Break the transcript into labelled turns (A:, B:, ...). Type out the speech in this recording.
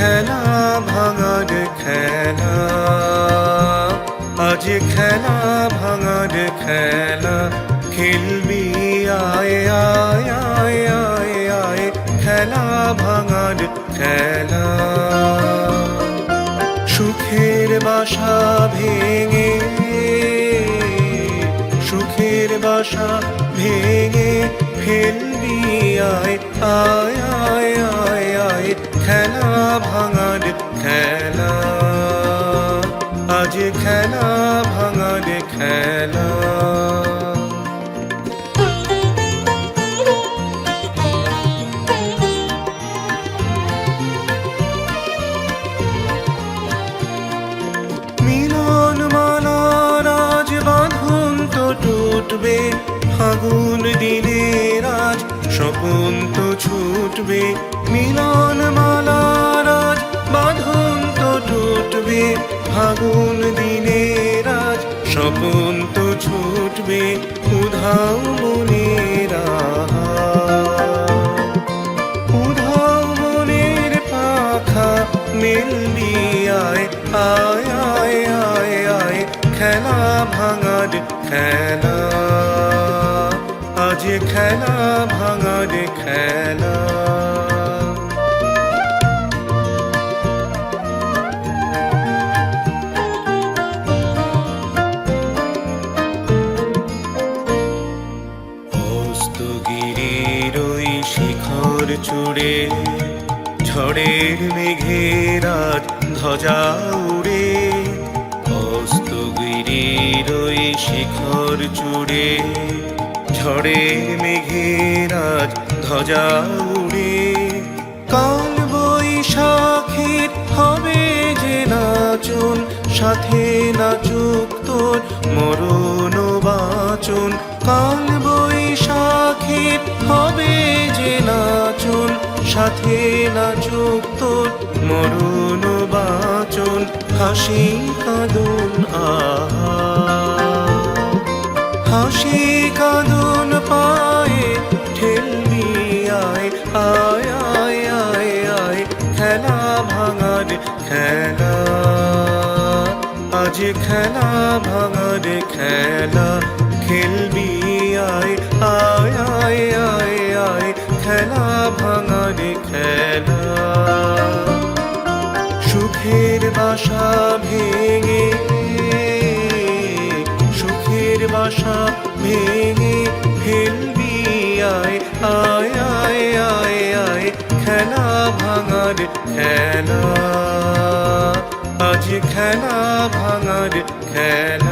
A: খেলা, ভাঙার খেলা। আজ খেলা, ভাঙার খেলা। খেলবি, আয় আয় আয় আয় আয়। খেলা, ভাঙার খেলা। সুখের বাসা ভেঙে, সুখের বাসা ভেঙে ফেলবি আয় আয় আয় খেলা ভাঙার খেলা। আজ খেলা ভাঙার খেলা। টুটবে, ফাগুন দিনের আজ স্বপন তো ছুটবে। মিলন মালার ফাগুন দিনে আজ, স্বপন তো ছুটবে উধাও মনের। উধাও মনের পাখা মিলবি আয় আয় আয় আয় আয় খেলা ভাঙার খেলা আজ খেলা ভাঙার খেলা শিখর ঝড়ের মেঘের ধ্বজা উড়ে। অস্তগিরির শিখর চুড়ে, ঝড়ের মেঘের ধ্বজা উড়ে। কাল বৈশাখীর হবে যে নাচন, সাথে নাচুক তোর মরণ বাচন। কাল বৈশাখীর সাথে নাচুক তোর মরণ বাচন, হাসি, কাঁদন, আহা। হাসি, কাঁদন পায়ে ঠেলবি আয় আয় আয় আয় আয়, খেলা ভাঙার খেলা। আজ খেলা ভাঙার খেলা, খেলবি ভাঙার খেলা। সুখের বাসা ভেঙে, সুখের বাসা ভেঙে ফেলবি আয় আয় আয় আয় আয়, খেলা ভাঙার খেলা। আজ খেলা ভাঙার খেলা।